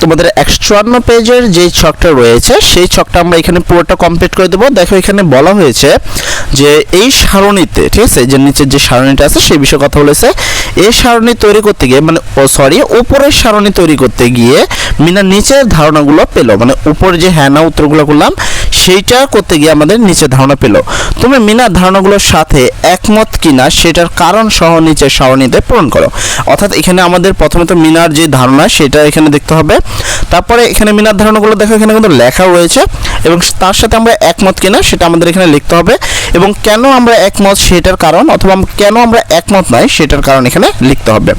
তোমাদের একশো চুয়ান্ন পেজের যে ছকটা রয়েছে, সেই ছকটা আমরা এখানে পুরোটা কমপ্লিট করে দেবো। দেখো, এখানে বলা হয়েছে যে এই সারণীতে, ঠিক আছে, যে নিচের যে সারণীটা আছে, সেই বিষয়ে কথা বলেছে। এই সারণী তৈরি করতে গিয়ে মানে ও সরি উপরের সারণী তৈরি করতে গিয়ে মিনা নিচের ধারণাগুলো পেল। মানে উপরে যে হ্যানা উত্তরগুলো করলাম সেইটা করতে গিয়ে আমাদের নিচে ধারণা পেল। তুমি মিনার ধারণাগুলোর সাথে একমত কিনা সেটার কারণ সহ নিচের সারণীতে পূরণ করো। অর্থাৎ এখানে আমাদের প্রথমে তো মিনার যে ধারণা, সেটা এখানে দেখতে হবে। তারপরে এখানে মিনার ধারণাগুলো দেখো, এখানে কিন্তু লেখা রয়েছে এবং তার সাথে আমরা একমত কিনা সেটা আমাদের এখানে লিখতে হবে। এবং কেন আমরা একমত সেটার কারণ অথবা কেন আমরা একমত নয় সেটার কারণ এখানে লিখতে হবে।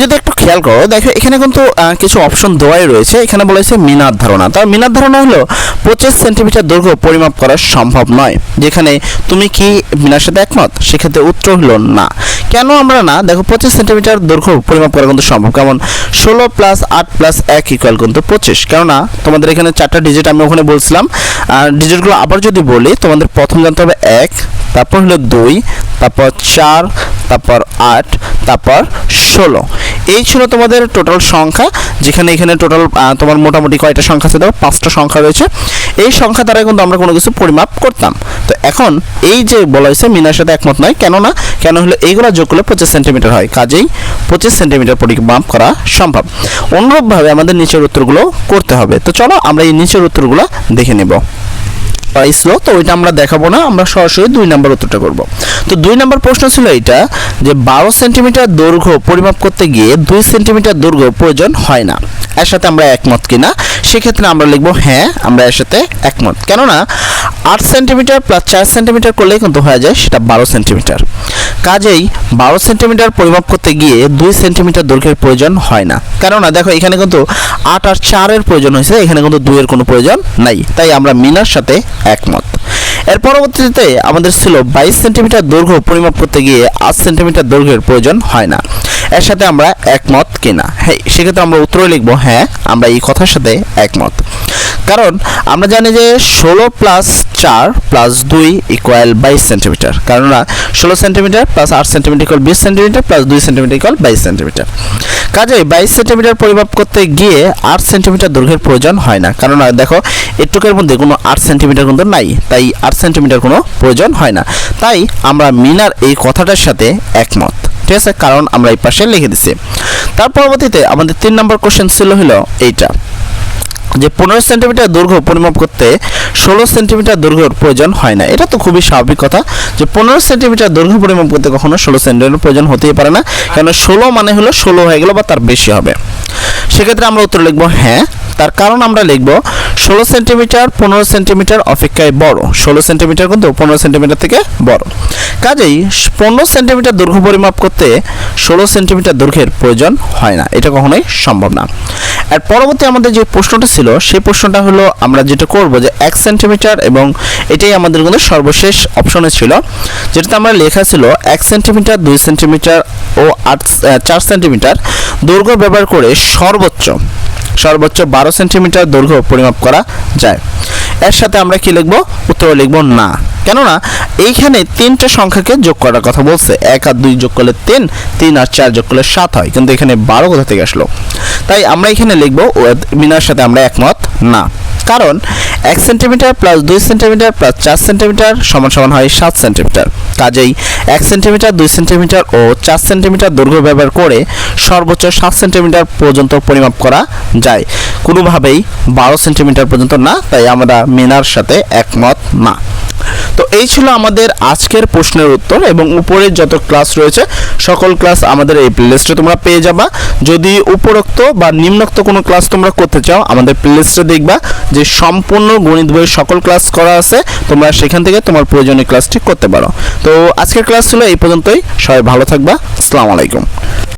যদি একটু খেয়াল করো, দেখো এখানে কিন্তু কিছু অপশন দেওয়াই রয়েছে। এখানে বলেছে মিনার ধারণা। তার মিনার ধারণা হলো পঁচিশ সেন্টিমিটার দৈর্ঘ্য পরিমাপ করা সম্ভব নয়, যেখানে তুমি কি মিনার সাথে একমত? সেক্ষেত্রে উত্তর হলো না। কেন আমরা না? দেখো পঁচিশ সেন্টিমিটার দৈর্ঘ্য পরিমাপ করা কিন্তু সম্ভব। কেমন? ষোলো প্লাস আট প্লাস এক ইকুয়াল কিন্তু পঁচিশ। কেননা তোমাদের এখানে চারটা ডিজিট আমি ওখানে বলছিলাম। আর ডিজিটগুলো আবার যদি বলি, তোমাদের প্রথম জানতে হবে এক, তারপর হলো দুই, তারপর চার তারপর আট, তারপর ষোলো। এই ছিল তোমাদের টোটাল সংখ্যা, যেখানে এখানে টোটাল তোমার মোটামুটি কয়টা সংখ্যা আছে দেখো? পাঁচটা সংখ্যা রয়েছে। এই সংখ্যা দ্বারা কিন্তু আমরা কোনো কিছু পরিমাপ করতাম। তো এখন এই যে বলা হয়েছে, মিনার সাথে একমত নয়। কেন না? কেন হলো এইগুলো যোগ করলে পঁচিশ সেন্টিমিটার হয়। কাজেই পঁচিশ সেন্টিমিটার পরিমাপ করা সম্ভব। অনুরূপভাবে আমাদের নিচের উত্তরগুলো করতে হবে। তো চলো আমরা এই নিচের উত্তরগুলো দেখে নেব। স্লো তো ওইটা আমরা দেখাবো না। আমরা সরাসরি দুই নম্বর উত্তরটা করব। তো দুই নম্বর প্রশ্ন ছিল এটা যে বারো সেন্টিমিটার দৈর্ঘ্য পরিমাপ করতে গিয়ে দুই সেন্টিমিটার দৈর্ঘ্য প্রয়োজন হয় না। এর সাথে আমরা একমত কিনা? সেক্ষেত্রে আমরা লিখব হ্যাঁ আমরা এর সাথে একমত। কেননা আট সেন্টিমিটার প্লাস চার সেন্টিমিটার করলেই কিন্তু হয়ে যায় সেটা বারো সেন্টিমিটার। কাজেই বারো সেন্টিমিটার পরিমাপ করতে গিয়ে দুই সেন্টিমিটার দৈর্ঘ্যের প্রয়োজন হয় না। কেননা দেখো, এখানে কিন্তু আট আর চারের প্রয়োজন হয়েছে, এখানে কিন্তু দুইয়ের কোনো প্রয়োজন নাই। তাই আমরা মিনার সাথে একমত। এর পরবর্তীতে আমাদের ছিল বাইশ সেন্টিমিটার দৈর্ঘ্য পরিমাপ করতে গিয়ে আট সেন্টিমিটার দৈর্ঘ্যের প্রয়োজন হয় না। এর সাথে আমরা একমত কিনা? হ্যাঁ সেক্ষেত্রে আমরা উত্তরে লিখব হ্যাঁ আমরা এই কথার সাথে একমত। কারণ আমরা জানি যে ষোলো প্লাস চার প্লাস দুই ইকুয়াল বাইশ সেন্টিমিটার কেননা ষোলো সেন্টিমিটার প্লাস আট সেন্টিমিটার ইকুয়াল বিশ সেন্টিমিটার প্লাস দুই সেন্টিমিটার ইকুয়াল বাইশ সেন্টিমিটার কাজেই বাইশ সেন্টিমিটার পরিমাপ করতে গিয়ে আট সেন্টিমিটার দৈর্ঘ্যের প্রয়োজন হয় না। কারণ দেখো, এটুকের মধ্যে কোনো আট সেন্টিমিটার কিন্তু নাই, তাই আট সেন্টিমিটার কোনো প্রয়োজন হয় না। তাই আমরা মিনার এই কথাটার সাথে একমত। ঠিক আছে? কারণ আমরা এই পাশে লিখে দিছি। তার পরবর্তীতে আমাদের তিন নম্বর কোশ্চেন ছিল হলো এইটা। যে পনেরো সেন্টিমিটার দৈর্ঘ্য পরিমাপ করতে ষোলো সেন্টিমিটার দৈর্ঘ্যর প্রয়োজন হয় না। এটা তো খুবই স্বাভাবিক কথা যে পনেরো সেন্টিমিটার দৈর্ঘ্য পরিমাপ করতে কখনো ষোলো সেন্টিমিটার প্রয়োজন হতেই পারে না। কেন ষোলো মানে হলো ষোলো হয়ে গেলো বা তার বেশি হবে। সেক্ষেত্রে আমরা উত্তর লিখব হ্যাঁ। তার কারণ আমরা লিখব ষোলো সেন্টিমিটার, পনেরো সেন্টিমিটার অপেক্ষায় বড়। ষোলো সেন্টিমিটার কিন্তু পনেরো সেন্টিমিটার থেকে বড়। কাজেই পনেরো সেন্টিমিটার দৈর্ঘ্য পরিমাপ করতে ষোলো সেন্টিমিটার দৈর্ঘ্যের প্রয়োজন হয় না। এটা কখনোই সম্ভব না। আর পরবর্তী আমাদের যে প্রশ্নটা ছিল, সেই প্রশ্নটা হলো আমরা যেটা করব যে এক সেন্টিমিটার এবং এটাই আমাদের কিন্তু সর্বশেষ অপশনে ছিল, যেটাতে আমরা লেখা ছিল এক সেন্টিমিটার, দুই সেন্টিমিটার ও আট চার সেন্টিমিটার। দৈর্ঘ্য ব্যবহার করে সর্বোচ্চ সর্বোচ্চ বারো সেন্টিমিটার দৈর্ঘ্য পরিমাপ করা যায়। এর সাথে আমরা কি লিখব? উত্তর লিখব না। কেননা, এইখানে তিনটে সংখ্যাকে যোগ করার কথা বলছে। এক আর দুই যোগ করলে তিন তিন আর চার যোগ করলে সাত হয়। কিন্তু এখানে বারো কোথা থেকে আসলো? তাই আমরা এখানে লিখব মিনার সাথে আমরা একমত না। কারণ এক সেন্টিমিটার প্লাস দুই সেন্টিমিটার প্লাস চার সেন্টিমিটার সমান সমান হয় সাত সেন্টিমিটার। কাজেই এক সেন্টিমিটার, দুই সেন্টিমিটার ও চার সেন্টিমিটার দৈর্ঘ্য ব্যবহার করে সর্বোচ্চ সাত সেন্টিমিটার পর্যন্ত পরিমাপ করা যায়। কোনোভাবেই বারো সেন্টিমিটার পর্যন্ত না, তাই আমরা মিনার সাথে একমত না। তো এই ছিল আমাদের আজকের প্রশ্নের উত্তর এবং উপরে যত ক্লাস রয়েছে, সকল ক্লাস আমাদের এই প্লেলিস্টে তোমরা পেয়ে যাবা। যদি উপরোক্ত বা নিম্নোক্ত কোনো ক্লাস তোমরা করতে চাও, আমাদের প্লেলিস্টে দেখবা যে সম্পূর্ণ গণিত বইয়ের সকল ক্লাস করা আছে, তোমরা সেখান থেকে তোমার প্রয়োজনীয় ক্লাসটি করতে পারো। তো আজকের ক্লাস ছিল এই পর্যন্তই, সবাই ভালো থাকবা, আসসালামু আলাইকুম।